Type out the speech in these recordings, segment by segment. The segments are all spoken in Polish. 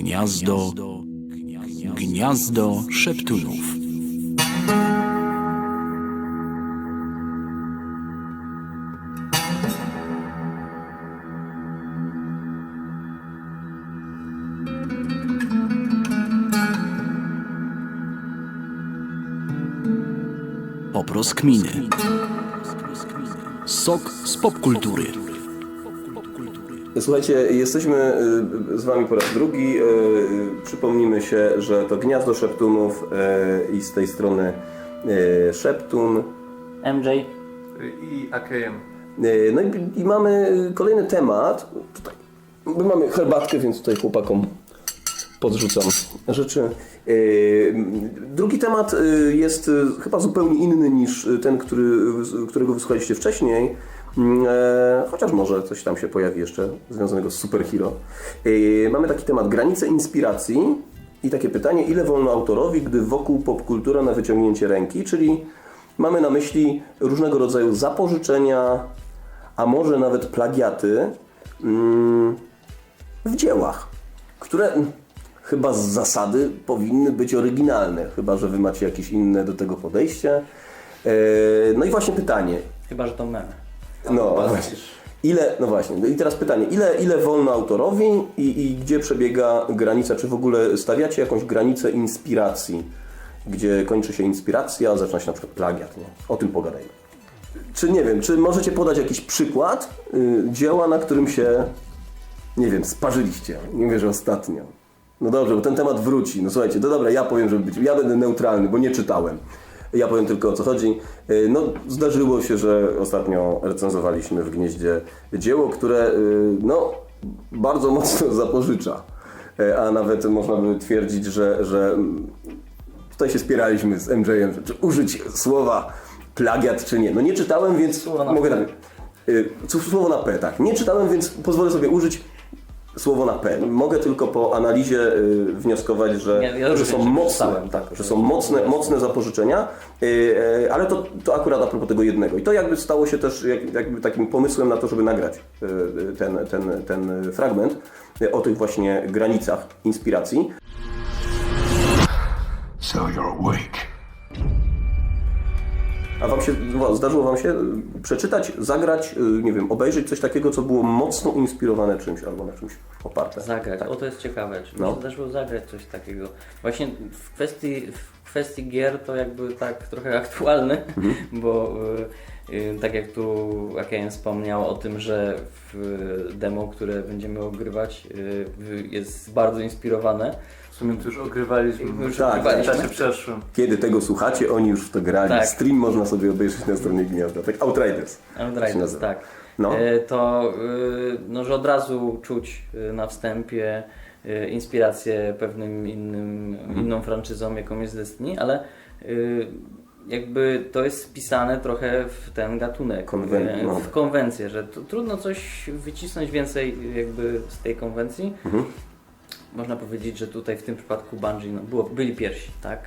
Gniazdo, gniazdo szeptunów. Poproskminy. Sok z popkultury. Słuchajcie, jesteśmy y, z Wami po raz drugi. Y, y, Przypomnimy się, że to Gniazdo Szeptunów i z tej strony Szeptun. MJ. i AKM. No i, i mamy kolejny temat. Tutaj my mamy herbatkę, więc tutaj chłopakom podrzucam rzeczy. Drugi temat jest chyba zupełnie inny niż ten, który, którego wysłuchaliście wcześniej. Mm, e, Chociaż może coś tam się pojawi jeszcze związanego z superhero. Y, Mamy taki temat granice inspiracji i takie pytanie, ile wolno autorowi, gdy wokół popkultura na wyciągnięcie ręki, czyli mamy na myśli różnego rodzaju zapożyczenia, a może nawet plagiaty mm, w dziełach, które chyba z zasady powinny być oryginalne, chyba że wy macie jakieś inne do tego podejście. E, No i właśnie pytanie. Chyba, że to mem. No, właśnie. Ile, no właśnie, no i teraz pytanie, ile, ile wolno autorowi i, i gdzie przebiega granica, czy w ogóle stawiacie jakąś granicę inspiracji, gdzie kończy się inspiracja, a zaczyna się na przykład plagiat, nie? O tym pogadajmy. Czy nie wiem, czy możecie podać jakiś przykład y, dzieła, na którym się, nie wiem, sparzyliście? Nie wiem, że ostatnio. No dobrze, bo ten temat wróci. No słuchajcie, no dobra, ja powiem, żeby być, ja będę neutralny, bo nie czytałem. Ja powiem tylko o co chodzi. Y, No, zdarzyło się, że ostatnio recenzowaliśmy w Gnieździe dzieło, które y, no, bardzo mocno zapożycza. Y, A nawet można by twierdzić, że, że tutaj się spieraliśmy z MJ-em, czy użyć słowa plagiat czy nie. No nie czytałem, więc Słowo na mogę P. tak. y, Słowo na P, tak. Nie czytałem, więc pozwolę sobie użyć słowo na P. Mogę tylko po analizie y, wnioskować, że, Nie, ja że są mocne, tak, że są mocne, mocne. zapożyczenia, y, y, ale to, to akurat a propos tego jednego. I to jakby stało się też jak, jakby takim pomysłem na to, żeby nagrać ten, ten, ten fragment o tych właśnie granicach inspiracji. So you're awake. A wam się, zdarzyło Wam się y, przeczytać, zagrać, y, nie wiem, obejrzeć coś takiego, co było mocno inspirowane czymś albo na czymś oparte? Zagrać. O, to jest ciekawe. Czy No. zdarzyło zagrać coś takiego? Właśnie w kwestii, w kwestii gier to jakby tak trochę aktualne, Mhm. bo y, tak jak tu AKM wspomniał o tym, że w demo, które będziemy ogrywać jest bardzo inspirowane. Sumie to już ogrywaliśmy. Już Tak, w ogrywaliśmy. czasie przeszłym. Kiedy tego słuchacie, oni już w to grali. Tak. Stream można sobie obejrzeć na stronie Gniazda. Tak, Outriders. się Outriders, nazywa. tak. No. E, To, y, no, że od razu czuć y, na wstępie y, inspirację pewnym innym, Mhm. inną franczyzą, jaką jest Destiny, ale y, jakby to jest wpisane trochę w ten gatunek, Konwen- y, no. w konwencję, że tu- trudno coś wycisnąć więcej jakby z tej konwencji. Mhm. Można powiedzieć, że tutaj w tym przypadku Bungie no, było, byli pierwsi, tak?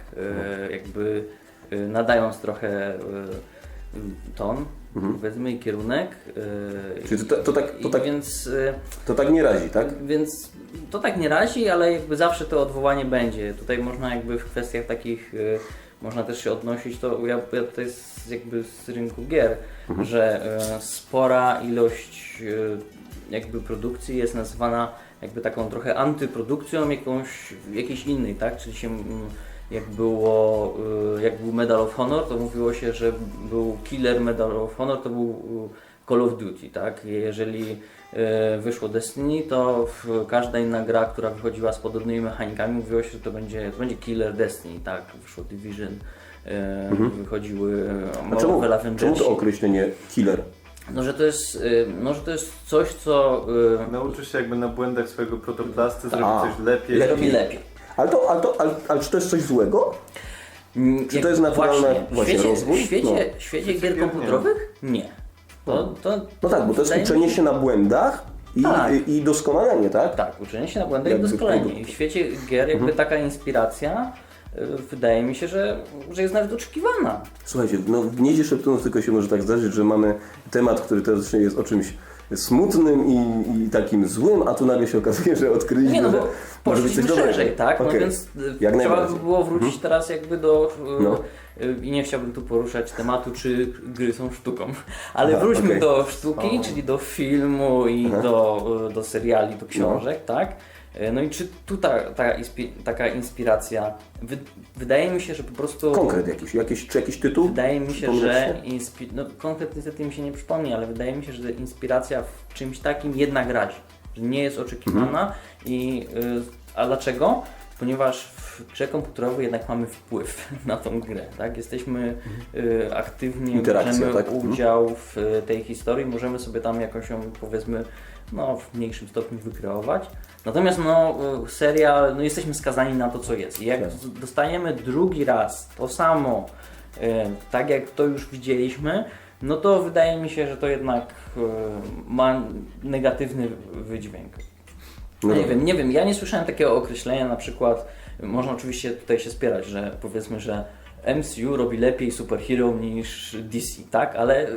E, jakby e, nadając trochę e, ton, powiedzmy, i kierunek. e, Mhm. Czyli to- to tak- to i tak- Więc, e, To tak nie razi, tak? więc to tak nie razi, ale jakby zawsze to odwołanie będzie. Tutaj można jakby w kwestiach takich, e, można też się odnosić, to ja, ja tutaj z, jakby z rynku gier, Mhm. że e, spora ilość e, jakby produkcji jest nazywana jakby taką trochę antyprodukcją jakąś, jakiejś innej, tak? Czyli się mm, jak było, e, jak był Medal of Honor, to mówiło się, że był killer Medal of Honor, to był e, Call of Duty, tak? Jeżeli e, wyszło Destiny, to w, każda inna gra, która wychodziła z podobnymi mechanikami, mówiło się, że to będzie, to będzie killer Destiny, tak? Wyszło Division, wychodziły Mhm. Czemu, Marvel czemu Avengersi. to określenie killer? No, że to jest, y, no, że to jest coś, co y, Nauczysz się jakby na błędach swojego protoplasty zrobić coś lepiej. lepiej. robi lepiej. Ale, to, ale, to, ale, ale czy to jest coś złego? Mm, Czy jak- to jest naturalny właśnie, świecie, rozwój? W świecie, No. świecie Świecie gier komputerowych? Nie. To, to, No tak, bo to jest uczenie się na błędach i, Tak. i, i doskonalenie, tak? Tak, uczenie się na błędach i Jakby doskonalenie. I w świecie gier jakby Mhm. taka inspiracja wydaje mi się, że, że jest nawet oczekiwana. Słuchajcie, no w Gnieździe Szeptunów tylko się może tak zdarzyć, że mamy temat, który teoretycznie jest o czymś smutnym i, i takim złym, a tu nagle się okazuje, że odkryliśmy, Nie no, że może być coś dobrego. szerzej, tak? No Okej. więc y, Jak trzeba by było wrócić teraz jakby do... y, No. y, I nie chciałbym tu poruszać tematu, czy gry są sztuką. Ale Aha, wróćmy okej. do sztuki, O. czyli do filmu i Aha. do, do seriali, do książek, tak? Y, No i czy tu ta, taka inspiracja... Wy, wydaje mi się, że po prostu... Konkret jakiś, jakiś, czy jakiś tytuł? Wydaje mi się, że inspi- no, konkret niestety mi się nie przypomni, ale wydaje mi się, że inspiracja w czymś takim jednak razi, że nie jest oczekiwana Mhm. i y, a dlaczego? Ponieważ w grze komputerowej jednak mamy wpływ na tą grę, tak? Jesteśmy y, aktywnie, Interakcja, bierzemy tak? Mhm. udział w y, tej historii, możemy sobie tam jakąś ją powiedzmy no, w mniejszym stopniu wykreować. Natomiast no, y, serial, no, jesteśmy skazani na to, co jest. I jak Tak. dostajemy drugi raz to samo, y, tak jak to już widzieliśmy, no to wydaje mi się, że to jednak y, ma negatywny wydźwięk. No nie wiem, nie wiem, ja nie słyszałem takiego określenia, na przykład, można oczywiście tutaj się spierać, że powiedzmy, że MCU robi lepiej superhero niż DC, tak, ale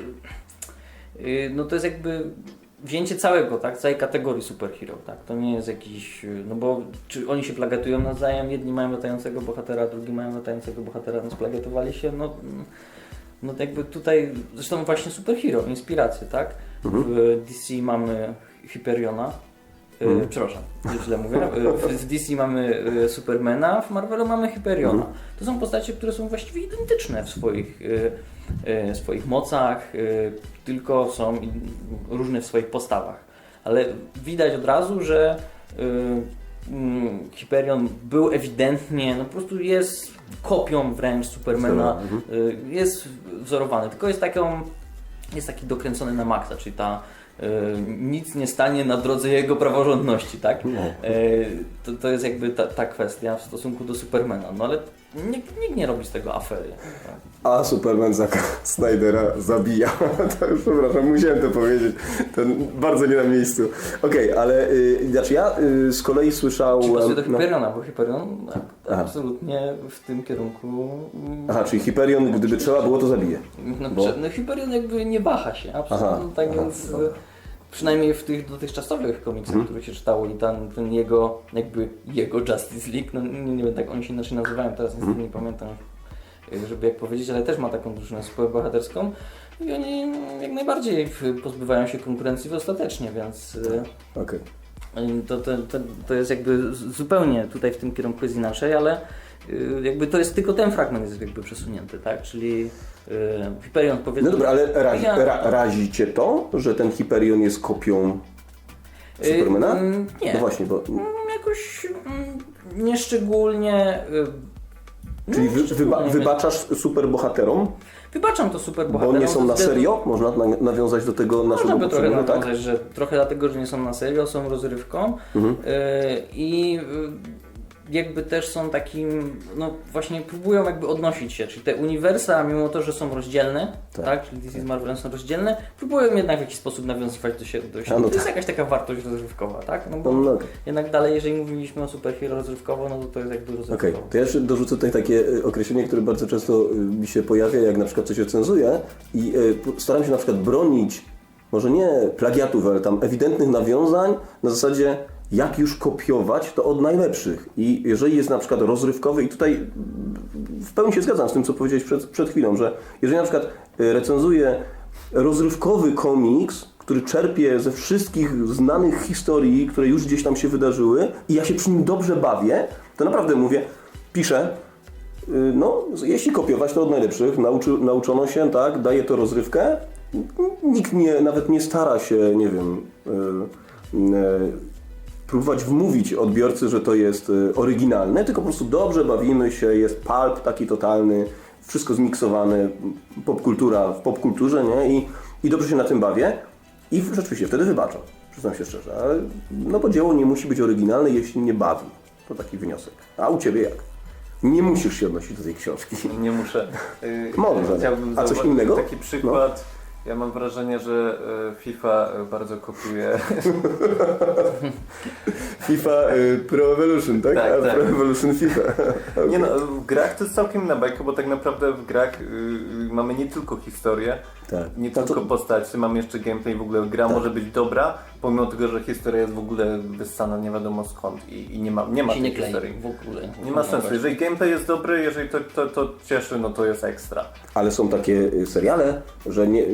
no to jest jakby wzięcie całego, tak, całej kategorii superhero, tak, to nie jest jakiś, no bo czy oni się plagiatują nawzajem, jedni mają latającego bohatera, drugi mają latającego bohatera, no splagiatowali się, no, no jakby tutaj, zresztą właśnie superhero, inspiracje, tak, w DC mamy Hyperiona, Yy, przepraszam, źle mówię. Yy, W DC mamy yy, Supermana, w Marvelu mamy Hyperiona. Mhm. To są postacie, które są właściwie identyczne w swoich, swoich mocach, tylko są różne w swoich postawach. Ale widać od razu, że mm, Hyperion był ewidentnie, no po prostu jest kopią wręcz Supermana, Mhm. jest wzorowany, tylko jest taką, jest taki dokręcony na maksa, czyli ta nic nie stanie na drodze jego praworządności, tak? No. Yy, to, to jest jakby ta, ta kwestia w stosunku do Supermana, no ale nikt, nikt nie robi z tego afery. Tak? A Superman Zaka Snydera zabija. to już przepraszam, musiałem to powiedzieć. To bardzo nie na miejscu. Okej, ale y, znaczy ja y, z kolei słyszałem. Czy do no. Hyperiona, bo Hyperion tak, absolutnie w tym kierunku Aha, czyli Hyperion, gdyby trzeba było, to zabije. No, Bo- no Hyperion jakby nie waha się, absolutnie. Aha, tak aha, więc dobra. Przynajmniej w tych dotychczasowych komiksach, Mhm. które się czytało i ten, ten jego, jakby jego Justice League, no nie, nie wiem, tak oni się inaczej nazywają, teraz niestety Mhm. nie pamiętam, e, żeby jak powiedzieć, ale też ma taką drużynę superbohaterską i oni jak najbardziej pozbywają się konkurencji ostatecznie, więc e, Okej. to, to, to, to jest jakby zupełnie tutaj w tym kierunku jest inaczej, ale y, jakby to jest tylko ten fragment jest jakby przesunięty, tak? Czyli y, Hyperion powiedzmy... No dobra, ale razi, ra, razi cię to, że ten Hyperion jest kopią Y, Supermana? mm, nie. No właśnie, bo. Mm, Jakoś mm, nieszczególnie... Czyli no, wy, wyba, wybaczasz superbohaterom, Wybaczam to super bo nie są na serio? Można na, nawiązać do tego naszego Można by trochę poprzedniego, tak? nawiązać, że trochę dlatego, że nie są na serio, są rozrywką Mhm. i y, jakby też są takim, no właśnie próbują jakby odnosić się, czyli te uniwersa, mimo to, że są rozdzielne, Tak. tak, czyli DC z Marvelem są rozdzielne, próbują jednak w jakiś sposób nawiązywać do siebie. Do siebie. No to jest tak. jakaś taka wartość rozrywkowa, tak? No bo No, no, okej. jednak dalej, jeżeli mówiliśmy o superhero rozrywkowo, no to to jest jakby Okej, rozrywkowo. to ja jeszcze dorzucę tutaj takie y, określenie, które bardzo często y, mi się pojawia, jak na przykład coś recenzuje i p- staram się na przykład bronić, może nie plagiatów, ale tam ewidentnych nawiązań na zasadzie jak już kopiować to od najlepszych. I jeżeli jest na przykład rozrywkowy i tutaj w pełni się zgadzam z tym, co powiedziałeś przed, przed chwilą, że jeżeli na przykład y, recenzuję rozrywkowy komiks, który czerpie ze wszystkich znanych historii, które już gdzieś tam się wydarzyły i ja się przy nim dobrze bawię, to naprawdę mówię, piszę, y, no, jeśli kopiować to od najlepszych, nauczy, nauczono się, tak, daje to rozrywkę, nikt nie, nawet nie stara się, nie wiem, y, próbować wmówić odbiorcy, że to jest y, oryginalne, tylko po prostu dobrze bawimy się, jest pulp taki totalny, wszystko zmiksowane, popkultura w popkulturze, nie? I, I dobrze się na tym bawię i rzeczywiście wtedy wybaczam, przyznam się szczerze, ale no bo dzieło nie musi być oryginalne, jeśli nie bawi. To taki wniosek. A u Ciebie jak? Nie musisz się odnosić do tej książki. Nie muszę. Yy, Może. Chciałbym A coś innego? Taki przykład. Ja mam wrażenie, że y, FIFA y, bardzo kopiuje. FIFA y, Pro Evolution, tak? Tak, A tak. Pro Evolution FIFA. Nie no, w grach to jest całkiem inna bajka, bo tak naprawdę w grach y, y, mamy nie tylko historię, Tak. Nie Tak, to- tylko postać, mam jeszcze gameplay, w ogóle gra może być dobra, pomimo tego, że historia jest w ogóle wyssana nie wiadomo skąd i, i nie ma, nie ma się tej nie klei historii. w ogóle. Nie ma sensu. Jeżeli gameplay jest dobry, jeżeli to, to, to cieszy, no to jest ekstra. Ale są takie y, seriale, że nie,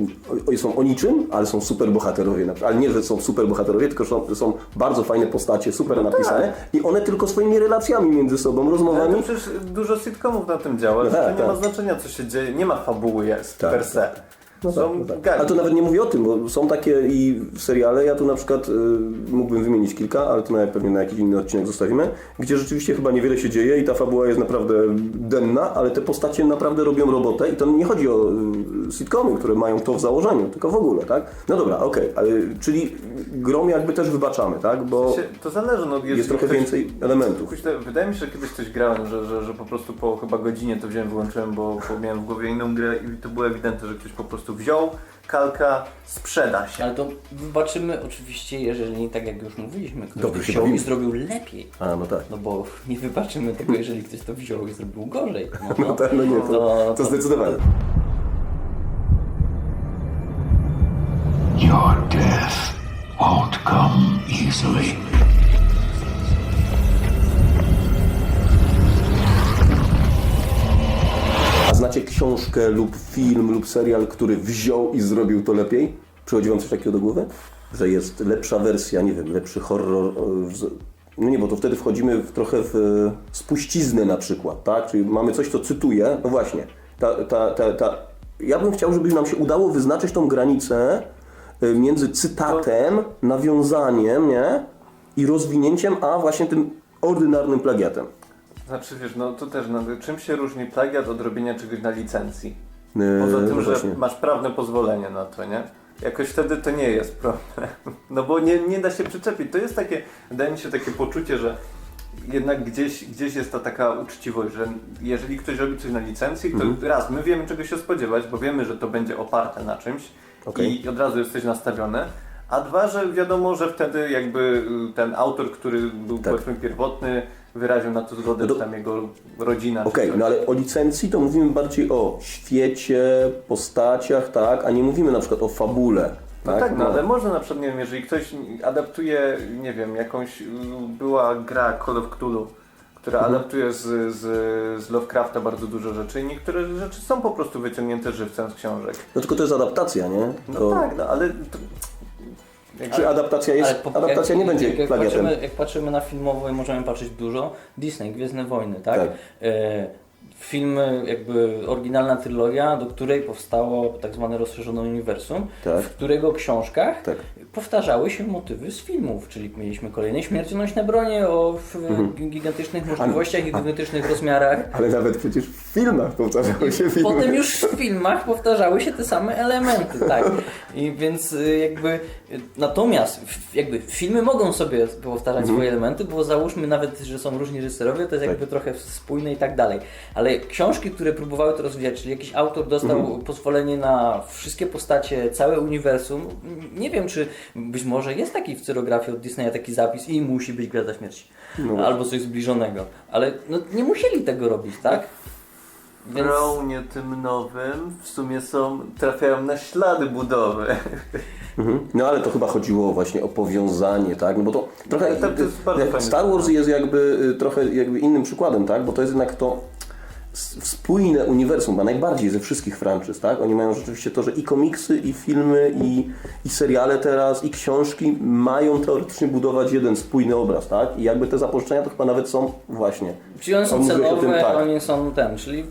o- są o niczym, ale są super bohaterowie. na przykład. Ale nie, że są super bohaterowie, tylko są, są bardzo fajne postacie, super napisane i one tylko swoimi relacjami między sobą, Ale rozmowami. to przecież dużo sitcomów na tym działa, No że tak, to nie ma tak. znaczenia co się dzieje, nie ma fabuły jest Tak, per se. No Są tak, no tak. gagi. Ale to nawet nie mówię o tym, bo są takie i seriale, ja tu na przykład y, mógłbym wymienić kilka, ale to nawet pewnie na jakiś inny odcinek zostawimy, gdzie rzeczywiście chyba niewiele się dzieje i ta fabuła jest naprawdę denna, ale te postacie naprawdę robią robotę i to nie chodzi o y, sitcomy, które mają to w założeniu, tylko w ogóle, tak? No dobra, okej, ale czyli grom jakby też wybaczamy, tak? Bo Się- To zależy, no jeżeli jest trochę ktoś- więcej elementów. Myślę, wydaje mi się, że kiedyś coś grałem, że, że, że po prostu po chyba godzinie to wziąłem, wyłączyłem, bo, bo miałem w głowie inną grę i to było ewidentne, że ktoś po prostu wziął, kalka, sprzeda się. Ale to wybaczymy oczywiście, jeżeli tak jak już mówiliśmy, ktoś Dobrze to się wziął bawimy. i zrobił lepiej. A, no tak. No bo nie wybaczymy tego, jeżeli ktoś to wziął i zrobił gorzej. No, No, tak, no nie, to, to- to zdecydowanie. Your death won't come easily. Znacie książkę lub film lub serial, który wziął i zrobił to lepiej? Przychodzi wam coś takiego do głowy? Że jest lepsza wersja, nie wiem, lepszy horror. e, No nie, bo to wtedy wchodzimy w trochę w e, spuściznę na przykład, tak? Czyli mamy coś, co cytuję. No właśnie, ta, ta, ta, ta... ja bym chciał, żeby nam się udało wyznaczyć tą granicę e, między cytatem, nawiązaniem, nie? I rozwinięciem, a właśnie tym ordynarnym plagiatem. Znaczy wiesz, no to też, no, czym się różni plagiat od robienia czegoś na licencji? E, Poza no tym, że właśnie. masz prawne pozwolenie na to, nie? Jakoś wtedy to nie jest problem. No bo nie, nie da się przyczepić. To jest takie, wydaje mi się takie poczucie, że jednak gdzieś, gdzieś jest ta taka uczciwość, że jeżeli ktoś robi coś na licencji, to Mhm. raz, my wiemy czego się spodziewać, bo wiemy, że to będzie oparte na czymś Okej. i od razu jesteś nastawiony. A dwa, że wiadomo, że wtedy jakby y, ten autor, który był Tak. powiedzmy pierwotny, wyraził na to zgodę, No czy tam jego rodzina. Okej, coś. no ale o licencji to mówimy bardziej o świecie, postaciach, tak, a nie mówimy na przykład o fabule. No tak, no ale można na przykład, nie wiem, jeżeli ktoś adaptuje, nie wiem, jakąś, y, była gra Call of Cthulhu, która Mhm. adaptuje z, z, z Lovecrafta bardzo dużo rzeczy i niektóre rzeczy są po prostu wyciągnięte żywcem z książek. No tylko to jest adaptacja, nie? No To, tak, no ale... To, Czy adaptacja jest, po- adaptacja jak, nie będzie jak, jak plagiatem. patrzymy, jak patrzymy na filmowo i możemy patrzeć dużo, Disney, Gwiezdne Wojny, tak? Tak. E, filmy, jakby oryginalna trylogia, do której powstało tak zwane rozszerzone uniwersum, Tak. w którego książkach Tak. Powtarzały się motywy z filmów, czyli mieliśmy kolejne śmiercionośne bronie o Mhm. gigantycznych możliwościach i gigantycznych rozmiarach. Ale nawet przecież w filmach powtarzały się filmy. Potem już w filmach powtarzały się te same elementy, tak. I więc y, jakby y, natomiast jakby filmy mogą sobie powtarzać swoje elementy, bo załóżmy nawet, że są różni reżyserowie, to jest jakby trochę spójne i tak dalej. Ale książki, które próbowały to rozwijać, czyli jakiś autor dostał pozwolenie na wszystkie postacie, całe uniwersum, nie wiem czy być może jest taki w cyrografii od Disneya taki zapis i musi być Gwiazda Śmierci. Albo coś zbliżonego. Ale no, nie musieli tego robić, tak? Więc... Brownie tym nowym w sumie są, trafiają na ślady budowy. Mhm. No ale to chyba chodziło właśnie o powiązanie, tak? No bo to trochę. To-. Star Wars jest jakby y, trochę jakby innym przykładem, tak? Bo to jest jednak to spójne uniwersum, a najbardziej ze wszystkich franczyz, tak? Oni mają rzeczywiście to, że i komiksy, i filmy, i, i seriale teraz, i książki mają teoretycznie budować jeden spójny obraz, tak? I jakby te zapożyczenia to chyba nawet są właśnie. Czyli one są cenowe, tym, tak. one są ten, czyli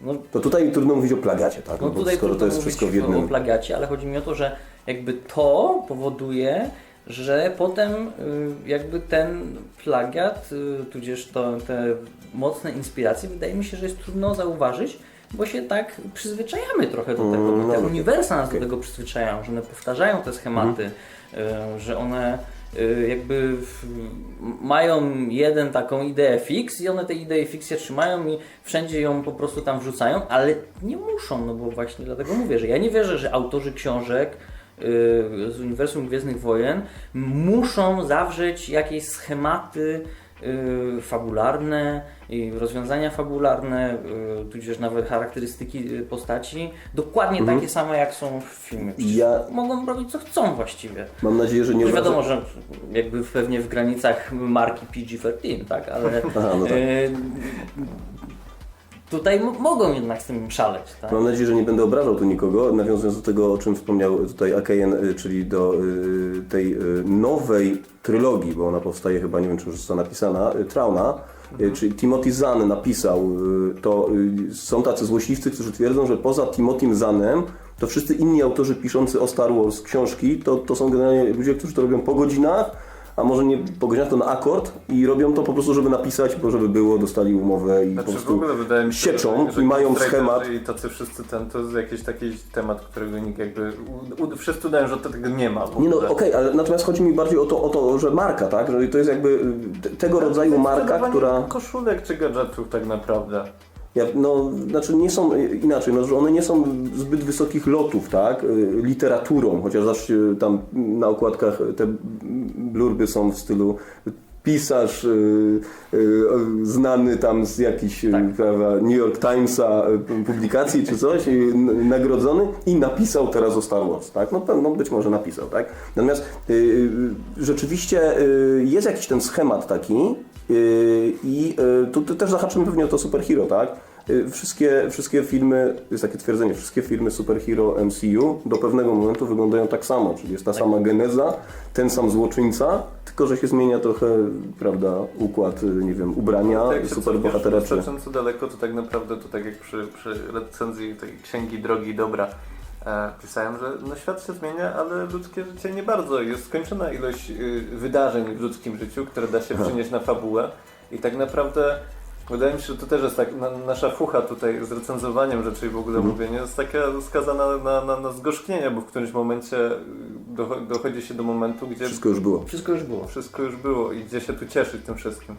no, To tutaj trudno mówić o plagiacie, tak? no No tutaj skoro to jest wszystko w jednym. o plagiacie, ale chodzi mi o to, że jakby to powoduje, że potem y, jakby ten plagiat, y, tudzież to, te mocne inspiracje, wydaje mi się, że jest trudno zauważyć, bo się tak przyzwyczajamy trochę do tego, Mm, bo te no, uniwersa nas do tego przyzwyczajają, że one powtarzają te schematy, y, że one jakby mają jeden taką ideę fix i one tej idei fix się trzymają i wszędzie ją po prostu tam wrzucają, ale nie muszą, no bo właśnie dlatego mówię, że ja nie wierzę, że autorzy książek z Uniwersum Gwiezdnych Wojen muszą zawrzeć jakieś schematy y, fabularne, i rozwiązania fabularne, y, tudzież nawet charakterystyki y, postaci, dokładnie takie same jak są w filmie. Ja- Mogą robić co chcą właściwie. Mam nadzieję, że nie Nie obrażę- wiadomo, że jakby pewnie w granicach marki PG-13, tak, ale Aha, no tak. Tutaj mogą jednak z tym szaleć, tak? Mam nadzieję, że nie będę obrażał tu nikogo, nawiązując do tego, o czym wspomniał tutaj Akejen, y, czyli do y, tej y, nowej trylogii, bo ona powstaje chyba, nie wiem czy już została napisana, y, Trauna, y, czyli Timothy Zahn napisał, y, to są tacy złośliwcy, którzy twierdzą, że poza Timothym Zahnem to wszyscy inni autorzy piszący o Star Wars książki, to, to są generalnie ludzie, którzy to robią po godzinach, a może nie po godzinach, to na akord i robią to po prostu, żeby napisać, bo żeby było, dostali umowę i Znaczy po w prostu się, sieczą i mają schemat. I tacy wszyscy ten, to jest jakiś taki temat, którego nikt jakby... U, wszyscy udają, że tego nie ma w Nie no, okej, ale natomiast chodzi mi bardziej o to, o to, że marka, tak? Że to jest jakby y, te- tego rodzaju marka, która. koszulek czy gadżetów tak naprawdę. No, znaczy nie są y, inaczej, no, że one nie są zbyt wysokich lotów, tak? Y, Literaturą, chociaż zawsze tam na okładkach te blurby są w stylu pisarz y, y, znany tam z jakichś y, prawda, New York Timesa publikacji czy coś, y, nagrodzony i napisał teraz o Star Wars, tak? No pewno być może napisał, tak? Natomiast rzeczywiście jest jakiś ten schemat taki i tu, tu też zahaczymy pewnie o to superhero, tak? Y, Wszystkie, wszystkie filmy, jest takie twierdzenie, wszystkie filmy superhero MCU do pewnego momentu wyglądają tak samo, czyli jest ta sama geneza, ten sam złoczyńca, tylko że się zmienia trochę, prawda, układ, y, nie wiem, ubrania jak się superbohatera czy... wystarczająco daleko, to tak naprawdę to tak jak przy, przy recenzji tej księgi Drogi i Dobra e, pisałem, że no świat się zmienia, ale ludzkie życie nie bardzo. Jest skończona ilość y, wydarzeń w ludzkim życiu, które da się przynieść na fabułę. I tak naprawdę wydaje mi się, że to też jest tak, na, nasza fucha tutaj z recenzowaniem rzeczy i w ogóle mówienie jest taka skazana na, na, na zgorzknienie, bo w którymś momencie y, docho- dochodzi się do momentu, gdzie Wszystko już było. Wszystko już było. wszystko już było i gdzie się tu cieszyć tym wszystkim.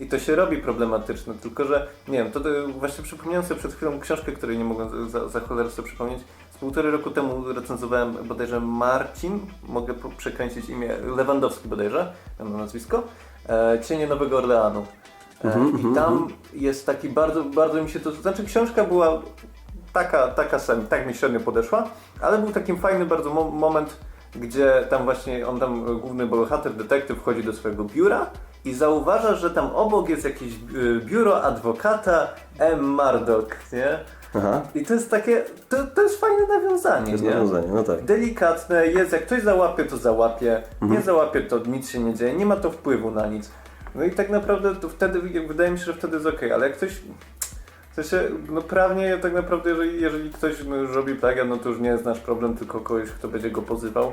I to się robi problematyczne, tylko że, nie wiem, to, to właśnie przypomniałem sobie przed chwilą książkę, której nie mogłem za, za cholerę sobie przypomnieć. Z półtorej roku temu recenzowałem bodajże Marcin, mogę przekręcić imię, Lewandowski bodajże, mam na nazwisko, e, Cienie Nowego Orleanu. E, I tam jest taki bardzo, bardzo mi się to, znaczy książka była taka, taka sam, tak mi średnio podeszła, ale był taki fajny bardzo mo moment, gdzie tam właśnie on tam, e, główny bohater, detektyw wchodzi do swojego biura i zauważa, że tam obok jest jakieś e, biuro adwokata M. Murdoch, nie? Aha, I to jest takie, to, to jest fajne nawiązanie, to jest nie? nawiązanie, no tak. Delikatne, jest, jak ktoś załapie, to załapie, Mhm. nie załapie, to nic się nie dzieje, nie ma to wpływu na nic. No i tak naprawdę to wtedy, wydaje mi się, że wtedy jest ok, ale jak ktoś, w sensie, no prawnie tak naprawdę, jeżeli, jeżeli ktoś no, już robi plagiat, no to już nie jest nasz problem, tylko kogoś, kto będzie go pozywał.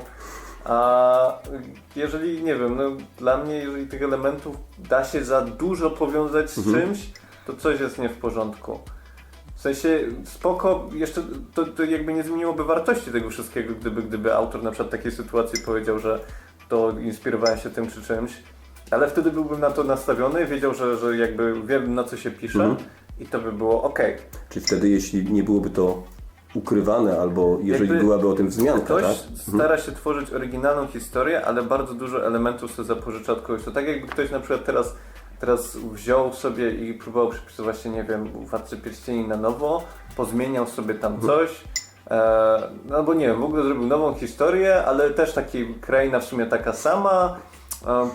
A jeżeli, nie wiem, no dla mnie, jeżeli tych elementów da się za dużo powiązać z Mhm. czymś, to coś jest nie w porządku. W sensie spoko, jeszcze to, to jakby nie zmieniłoby wartości tego wszystkiego, gdyby, gdyby autor na przykład takiej sytuacji powiedział, że to inspirowałem się tym czy czymś, ale wtedy byłbym na to nastawiony, wiedział, że, że jakby wiem na co się pisze Mhm. i to by było ok. Czyli wtedy, jeśli nie byłoby to ukrywane, albo jeżeli Jakby byłaby o tym wzmianka, Ktoś tak? stara się tworzyć oryginalną historię, ale bardzo dużo elementów sobie zapożycza od kogoś. To tak jakby ktoś na przykład teraz, teraz wziął sobie i próbował przepisywać właśnie, nie wiem, Władcy Pierścieni na nowo, pozmieniał sobie tam Mhm. coś. E, no bo nie wiem, w ogóle zrobił nową historię, ale też taki kraina w sumie taka sama.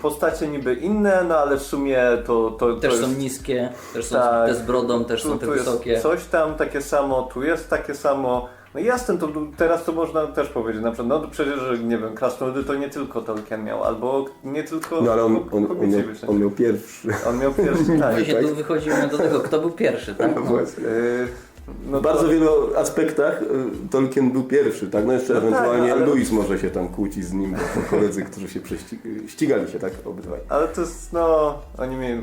Postacie niby inne, no ale w sumie to, to, Też to są jest, niskie, też są Tak. te z brodą, też są te tu wysokie. Jest coś tam takie samo, tu jest takie samo. No jasne, to teraz to można też powiedzieć, na przykład, no przecież, że nie wiem, Krasnoludy to nie tylko Tolkien miał, albo nie tylko No ale on, on, on, miał, on miał pierwszy. on miał pierwszy, tak. Właśnie tu wychodzimy do tego, kto był pierwszy, tak? No. No bardzo wielu aspektach y, Tolkien był pierwszy, tak? No jeszcze No tak, ewentualnie ale- Louis może się tam kłócić z nim, bo to koledzy, którzy się ścigali się, tak? Obydwaj. Ale to jest, no, oni mieli...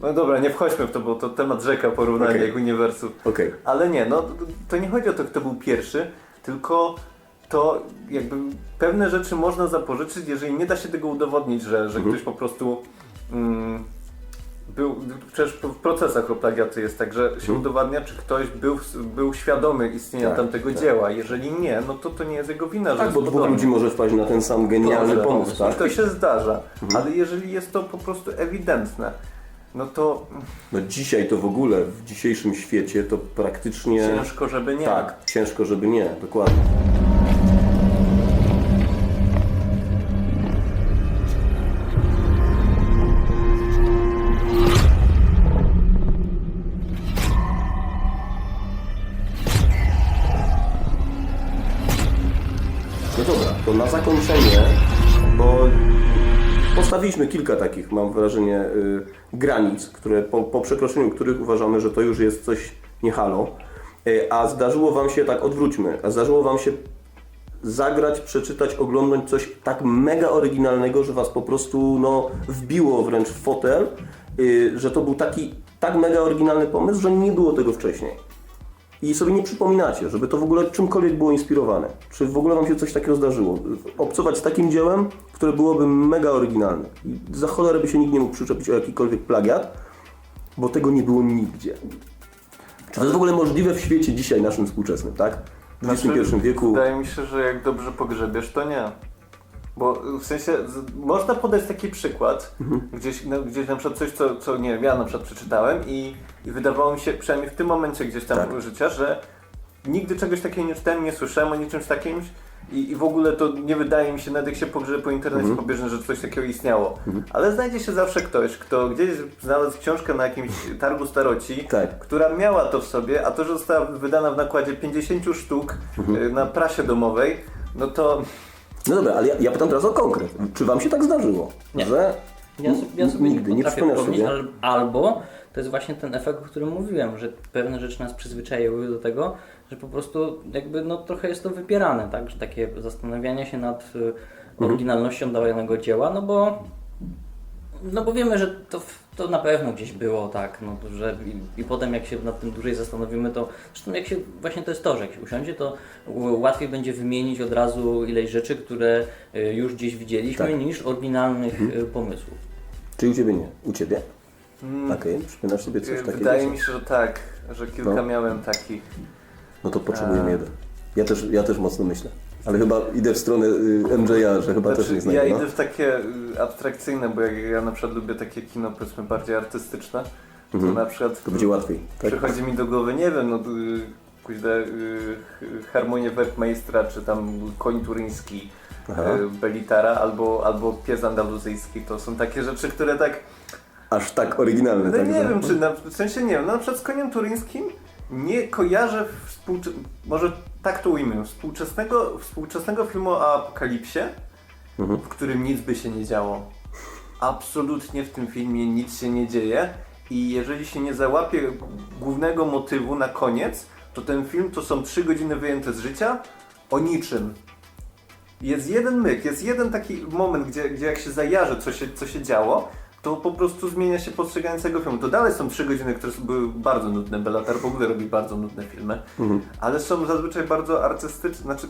No dobra, nie wchodźmy w to, bo to temat rzeka porównania Okej. jak uniwersum. Okej. Ale nie, no to nie chodzi o to, kto był pierwszy, tylko to jakby pewne rzeczy można zapożyczyć, jeżeli nie da się tego udowodnić, że, że ktoś po prostu mm, był, przecież w procesach o plagiaty jest tak, że się udowadnia, czy ktoś był, był świadomy istnienia Mhm. Tak, tamtego tak. dzieła. Jeżeli nie, no to to nie jest jego wina, że Tak, jest bo dwóch podobny. ludzi może wpaść na ten sam genialny Może. pomysł, tak? To się zdarza, ale jeżeli jest to po prostu ewidentne, no to No dzisiaj to w ogóle, w dzisiejszym świecie to praktycznie... ciężko, żeby nie. Tak, ciężko, żeby nie, dokładnie. Kilka takich, mam wrażenie, y, granic, które po, po przekroczeniu których uważamy, że to już jest coś nie halo. Y, a zdarzyło Wam się, tak odwróćmy, a zdarzyło Wam się zagrać, przeczytać, oglądać coś tak mega oryginalnego, że Was po prostu no, wbiło wręcz w fotel, y, że to był taki tak mega oryginalny pomysł, że nie było tego wcześniej i sobie nie przypominacie, żeby to w ogóle czymkolwiek było inspirowane. Czy w ogóle Wam się coś takiego zdarzyło? Obcować z takim dziełem, które byłoby mega oryginalne. Za cholerę by się nikt nie mógł przyczepić o jakikolwiek plagiat, bo tego nie było nigdzie. Czy to jest w ogóle możliwe w świecie dzisiaj naszym współczesnym, tak? W XXI Znaczy, wieku. Wydaje mi się, że jak dobrze pogrzebiesz, to nie. Bo w sensie można podać taki przykład, Mhm. gdzieś, no, gdzieś na przykład coś, co, co nie wiem, ja na przykład przeczytałem i, i wydawało mi się, przynajmniej w tym momencie gdzieś tam Tak. życia, że nigdy czegoś takiego nie czytałem, nie słyszałem o niczymś takim i, i w ogóle to nie wydaje mi się, nawet jak się pogrzebie po internecie Mhm. pobierze, że coś takiego istniało. Ale znajdzie się zawsze ktoś, kto gdzieś znalazł książkę na jakimś targu staroci, Tak. która miała to w sobie, a to, że została wydana w nakładzie 50 sztuk Mhm. y, na prasie domowej, no to No dobra, ale ja, ja pytam teraz o konkret. Czy Wam się tak zdarzyło? Nie. Że Ja, so- ja sobie nigdy nie potrafię przypominasz sobie? al, albo to jest właśnie ten efekt, o którym mówiłem, że pewne rzeczy nas przyzwyczaiły do tego, że po prostu jakby no trochę jest to wypierane, tak? Że takie zastanawianie się nad y, Mhm. oryginalnością danego dzieła, no bo no bo wiemy, że to, to na pewno gdzieś było, tak, no, że i, i potem jak się nad tym dłużej zastanowimy, to zresztą jak się, właśnie to jest to, że jak się usiądzie, to łatwiej będzie wymienić od razu ileś rzeczy, które y, już gdzieś widzieliśmy, Tak. niż oryginalnych Mhm. y, pomysłów. Czy u Ciebie nie? U Ciebie? Okej, przypominasz sobie coś takiego? wydaje mi się, że tak, że kilka No. miałem takich. No to potrzebujemy A. jeden. Ja też, ja też mocno myślę. Ale chyba idę w stronę y, MJ-a, że chyba też Znaczy, nie znajdę. ja no. idę w takie y, abstrakcyjne, bo jak ja na przykład lubię takie kino powiedzmy bardziej artystyczne, to na przykład Mhm. To będzie łatwiej. Tak? przychodzi mi do głowy, nie wiem, no y, kuźle, y, Harmonię Werkmeistera, czy tam Koń Turyński, Aha. y, Belitara, albo, albo Pies Andaluzyjski, to są takie rzeczy, które tak Aż tak oryginalne. No tak, nie wiem, czy na, w sensie nie wiem, no na przykład z koniem turyńskim nie kojarzę współcze... może tak to ujmę, współczesnego, współczesnego filmu o apokalipsie, Mhm. w którym nic by się nie działo. Absolutnie w tym filmie nic się nie dzieje i jeżeli się nie załapie głównego motywu na koniec, to ten film to są trzy godziny wyjęte z życia o niczym. Jest jeden myk, jest jeden taki moment, gdzie, gdzie jak się zajarzy, co się, co się działo, to po prostu zmienia się postrzeganie tego filmu. To dalej są trzy godziny, które były bardzo nudne. Belatar w ogóle robi bardzo nudne filmy, ale są zazwyczaj bardzo artystyczne, znaczy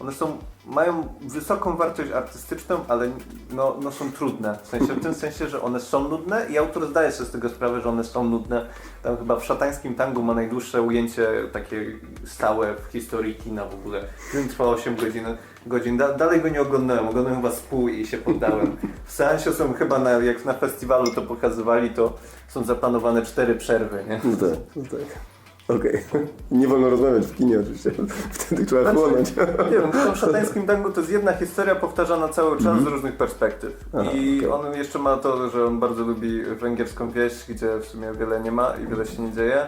one są, mają wysoką wartość artystyczną, ale no, no są trudne. W sensie, w tym sensie, że one są nudne i autor zdaje sobie z tego sprawę, że one są nudne. Tam chyba w szatańskim tangu ma najdłuższe ujęcie takie stałe w historii kina w ogóle. Film trwa 8 godzin. godzin. Da, dalej go nie oglądałem, oglądałem chyba z pół i się poddałem. W seansie są chyba, na, jak na festiwalu to pokazywali, to są zaplanowane cztery przerwy, nie? No tak, no tak. Okej. Nie wolno rozmawiać w kinie oczywiście. Wtedy trzeba chłonąć. Nie wiem, w tym szatańskim tangu to jest jedna historia powtarzana cały czas z różnych perspektyw. Aha, I okej. on jeszcze ma to, że on bardzo lubi węgierską wieś, gdzie w sumie wiele nie ma i wiele się nie dzieje.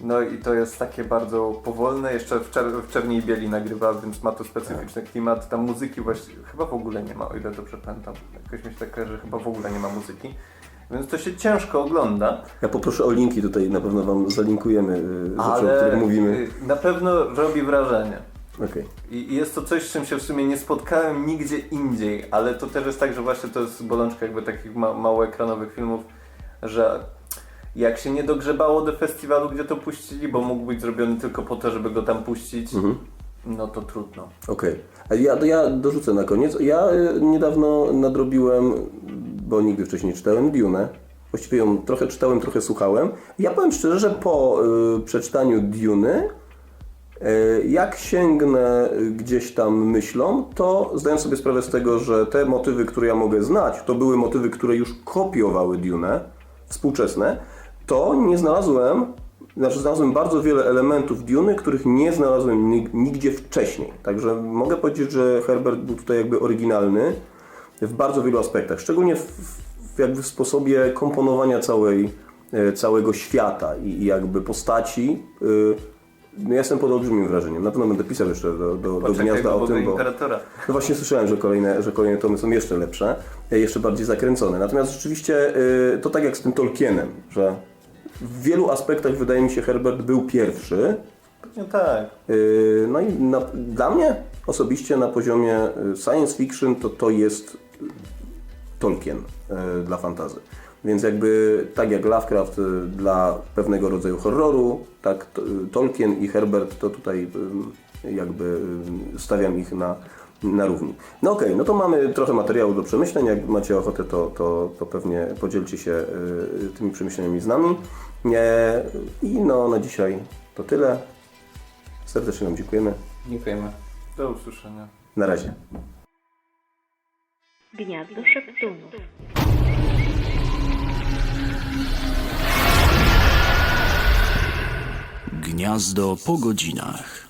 No i to jest takie bardzo powolne, jeszcze w, czer- w Czerni i Bieli nagrywa, więc ma to specyficzny klimat. Tam muzyki właśnie chyba w ogóle nie ma, o ile dobrze pamiętam. Jakoś mi się tak kojarzy, że chyba w ogóle nie ma muzyki. Więc to się ciężko ogląda, Ja poproszę o linki tutaj, na pewno Wam zalinkujemy y, rzeczy, o ale których mówimy. y, na pewno robi wrażenie. Okej. I jest to coś, z czym się w sumie nie spotkałem nigdzie indziej, ale to też jest tak, że właśnie to jest bolączka jakby takich ma małoekranowych filmów, że jak się nie dogrzebało do festiwalu, gdzie to puścili, bo mógł być zrobiony tylko po to, żeby go tam puścić, no to trudno. Okej. A ja, ja dorzucę na koniec. Ja y, niedawno nadrobiłem, bo nigdy wcześniej nie czytałem, Dune. Właściwie ją trochę czytałem, trochę słuchałem. Ja powiem szczerze, że po y, przeczytaniu Duny, y, jak sięgnę gdzieś tam myślą, to zdaję sobie sprawę z tego, że te motywy, które ja mogę znać, to były motywy, które już kopiowały Dune, współczesne, to nie znalazłem, znaczy znalazłem bardzo wiele elementów Duny, których nie znalazłem nig- nigdzie wcześniej. Także mogę powiedzieć, że Herbert był tutaj jakby oryginalny w bardzo wielu aspektach, szczególnie w, w, jakby w sposobie komponowania całej, e, całego świata i, i jakby postaci. y, No ja jestem pod olbrzymim wrażeniem. Na pewno będę pisał jeszcze do, do, do gniazda o tym, bo... No właśnie słyszałem, że kolejne, że kolejne tomy są jeszcze lepsze, e, jeszcze bardziej zakręcone. Natomiast rzeczywiście to tak jak z tym Tolkienem, że w wielu aspektach wydaje mi się Herbert był pierwszy. Pewnie tak. No i na, dla mnie osobiście na poziomie y, science fiction to to jest Tolkien y, dla fantazy. Więc jakby tak jak Lovecraft y, dla pewnego rodzaju horroru, tak Tolkien i Herbert to tutaj jakby stawiam ich na, na równi. No okej, no to mamy trochę materiału do przemyśleń. Jak macie ochotę, to, to, to pewnie podzielcie się tymi przemyśleniami z nami. I no na dzisiaj to tyle. Serdecznie Wam dziękujemy. Dziękujemy. Do usłyszenia. Na razie. Gniazdo szeptunów. Gniazdo po godzinach.